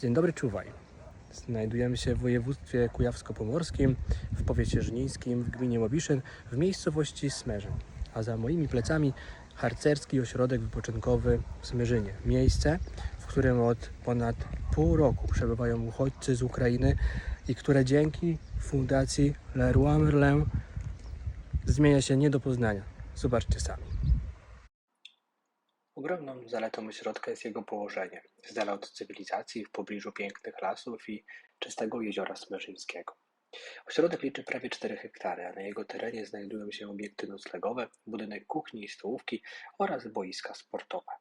Dzień dobry, czuwaj. Znajdujemy się w województwie kujawsko-pomorskim, w powiecie żnińskim, w gminie Łobiszyn, w miejscowości Smerzyn. A za moimi plecami harcerski ośrodek wypoczynkowy w. Miejsce, w którym od ponad pół roku przebywają uchodźcy z Ukrainy i które dzięki fundacji Leroy Merlin zmienia się nie do poznania. Zobaczcie sami. Ogromną zaletą ośrodka jest jego położenie, z dala od cywilizacji, w pobliżu pięknych lasów i czystego jeziora Smyrzyńskiego. Ośrodek liczy prawie 4 hektary, a na jego terenie znajdują się obiekty noclegowe, budynek kuchni i stołówki oraz boiska sportowe.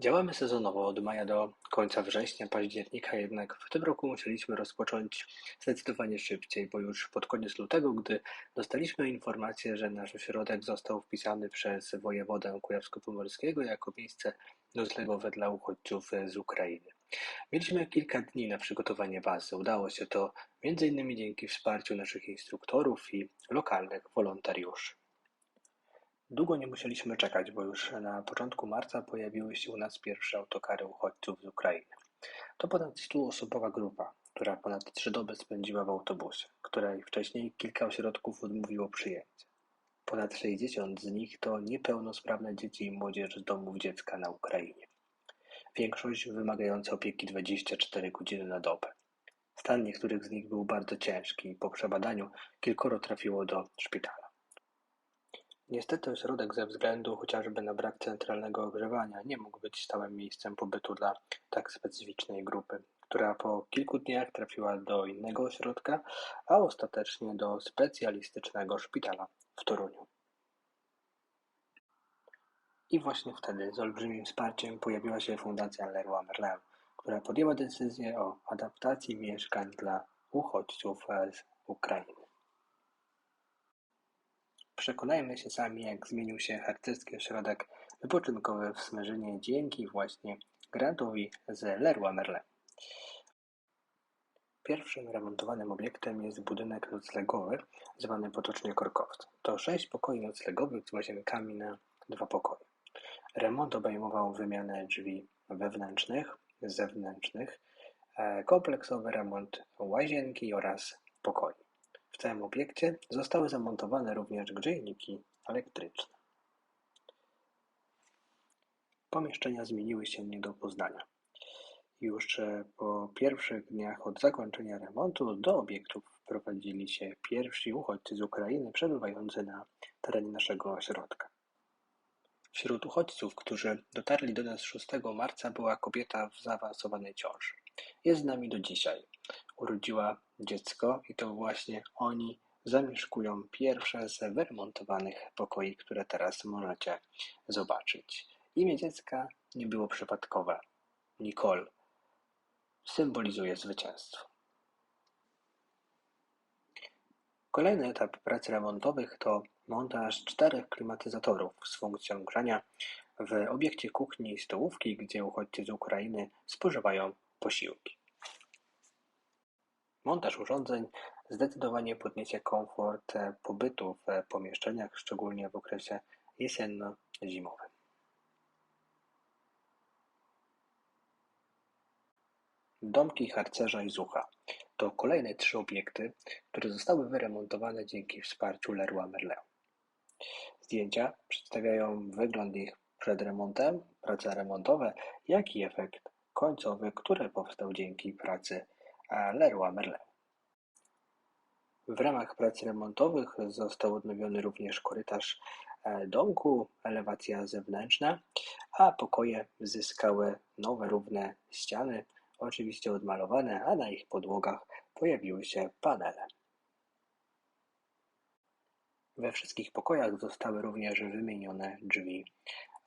Działamy sezonowo od maja do końca września, października, jednak w tym roku musieliśmy rozpocząć zdecydowanie szybciej, bo już pod koniec lutego, gdy dostaliśmy informację, że nasz ośrodek został wpisany przez wojewodę kujawsko-pomorskiego jako miejsce noclegowe dla uchodźców z Ukrainy. Mieliśmy kilka dni na przygotowanie bazy. Udało się to m.in. dzięki wsparciu naszych instruktorów i lokalnych wolontariuszy. Długo nie musieliśmy czekać, bo już na początku marca pojawiły się u nas pierwsze autokary uchodźców z Ukrainy. To ponad 100-osobowa grupa, która ponad trzy doby spędziła w autobusie, której wcześniej kilka ośrodków odmówiło przyjęcia. Ponad 60 z nich to niepełnosprawne dzieci i młodzież z domów dziecka na Ukrainie. Większość wymagająca opieki 24 godziny na dobę. Stan niektórych z nich był bardzo ciężki i po przebadaniu kilkoro trafiło do szpitala. Niestety ośrodek ze względu chociażby na brak centralnego ogrzewania nie mógł być stałym miejscem pobytu dla tak specyficznej grupy, która po kilku dniach trafiła do innego ośrodka, a ostatecznie do specjalistycznego szpitala w Toruniu. I właśnie wtedy z olbrzymim wsparciem pojawiła się Fundacja Leroy Merlin, która podjęła decyzję o adaptacji mieszkań dla uchodźców z Ukrainy. Przekonajmy się sami, jak zmienił się harcerski ośrodek wypoczynkowy w Smyrzynie dzięki właśnie grantowi z Leroy Merlin. Pierwszym remontowanym obiektem jest budynek noclegowy, zwany potocznie Korkowcem. To sześć pokoi noclegowych z łazienkami na dwa pokoje. Remont obejmował wymianę drzwi wewnętrznych, zewnętrznych, e, kompleksowy remont łazienki oraz pokoi. W całym obiekcie zostały zamontowane również grzejniki elektryczne. Pomieszczenia zmieniły się nie do poznania. Już e, po pierwszych dniach od zakończenia remontu do obiektów wprowadzili się pierwsi uchodźcy z Ukrainy przebywający na terenie naszego ośrodka. Wśród uchodźców, którzy dotarli do nas 6 marca, była kobieta w zaawansowanej ciąży. Jest z nami do dzisiaj. Urodziła dziecko i to właśnie oni zamieszkują pierwsze z wyremontowanych pokoi, które teraz możecie zobaczyć. Imię dziecka nie było przypadkowe. Nicole symbolizuje zwycięstwo. Kolejny etap prac remontowych to montaż czterech klimatyzatorów z funkcją grzania w obiekcie kuchni i stołówki, gdzie uchodźcy z Ukrainy spożywają posiłki. Montaż urządzeń zdecydowanie podniesie komfort pobytu w pomieszczeniach, szczególnie w okresie jesienno-zimowym. Domki harcerza i zucha to kolejne trzy obiekty, które zostały wyremontowane dzięki wsparciu Leroy Merlin. Zdjęcia przedstawiają wygląd ich przed remontem, prace remontowe, jak i efekt końcowy, który powstał dzięki pracy Leroy Merlin. W ramach prac remontowych został odnowiony również korytarz e, domku, elewacja zewnętrzna, a pokoje zyskały nowe, równe ściany, oczywiście odmalowane, a na ich podłogach pojawiły się panele. We wszystkich pokojach zostały również wymienione drzwi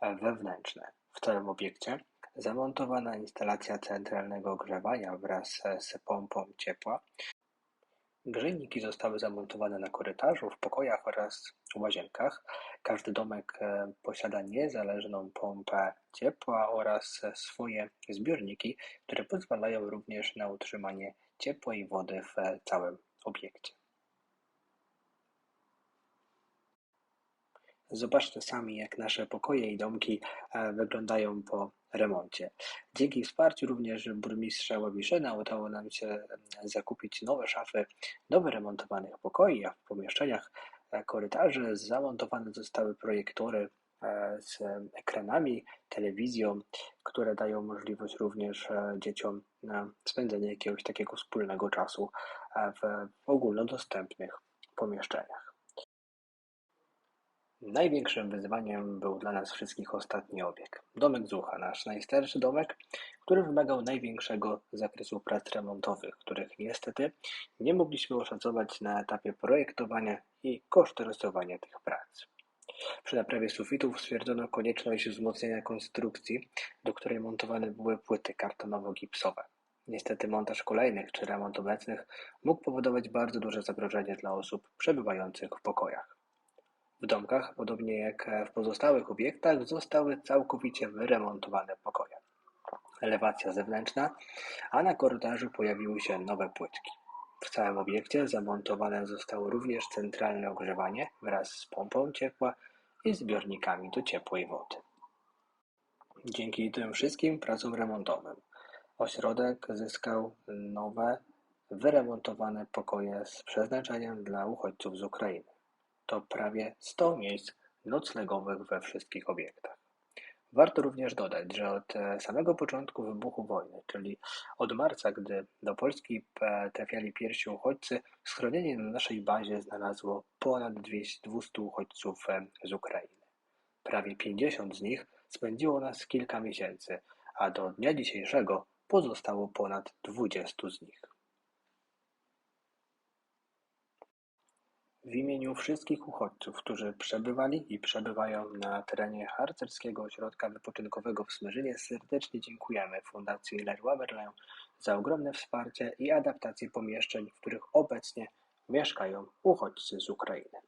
wewnętrzne. W całym obiekcie zamontowana instalacja centralnego ogrzewania wraz z pompą ciepła. Grzejniki zostały zamontowane na korytarzu, w pokojach oraz łazienkach. Każdy domek e, posiada niezależną pompę ciepła oraz swoje zbiorniki, które pozwalają również na utrzymanie ciepłej wody w całym obiekcie. Zobaczcie sami, jak nasze pokoje i domki e, wyglądają po remoncie. Dzięki wsparciu również burmistrza Łabiszyna udało nam się zakupić nowe szafy do wyremontowanych pokoi, a w pomieszczeniach korytarzy zamontowane zostały projektory e, z ekranami, telewizją, które dają możliwość również e, dzieciom na spędzenie jakiegoś takiego wspólnego czasu e, w ogólnodostępnych pomieszczeniach. Największym wyzwaniem był dla nas wszystkich ostatni obieg. Domek Zucha, nasz najstarszy domek, który wymagał największego zakresu prac remontowych, których niestety nie mogliśmy oszacować na etapie projektowania i kosztorysowania tych prac. Przy naprawie sufitów stwierdzono konieczność wzmocnienia konstrukcji, do której montowane były płyty kartonowo-gipsowe. Niestety montaż kolejnych czy remont obecnych mógł powodować bardzo duże zagrożenie dla osób przebywających w pokojach. W domkach, podobnie jak w pozostałych obiektach, zostały całkowicie wyremontowane pokoje. Elewacja zewnętrzna, a na korytarzu pojawiły się nowe płytki. W całym obiekcie zamontowane zostało również centralne ogrzewanie wraz z pompą ciepła i zbiornikami do ciepłej wody. Dzięki tym wszystkim pracom remontowym ośrodek zyskał nowe, wyremontowane pokoje z przeznaczeniem dla uchodźców z Ukrainy. To prawie sto miejsc noclegowych we wszystkich obiektach. Warto również dodać, że od e, samego początku wybuchu wojny, czyli od marca, gdy do Polski e, trafiali pierwsi uchodźcy, schronienie na naszej bazie znalazło ponad 200 uchodźców e, z Ukrainy. Prawie 50 z nich spędziło nas kilka miesięcy, a do dnia dzisiejszego pozostało ponad 20 z nich. W imieniu wszystkich uchodźców, którzy przebywali i przebywają na terenie harcerskiego ośrodka wypoczynkowego w Smyrzynie serdecznie dziękujemy Fundacji Leroy Merlin za ogromne wsparcie i adaptację pomieszczeń, w których obecnie mieszkają uchodźcy z Ukrainy.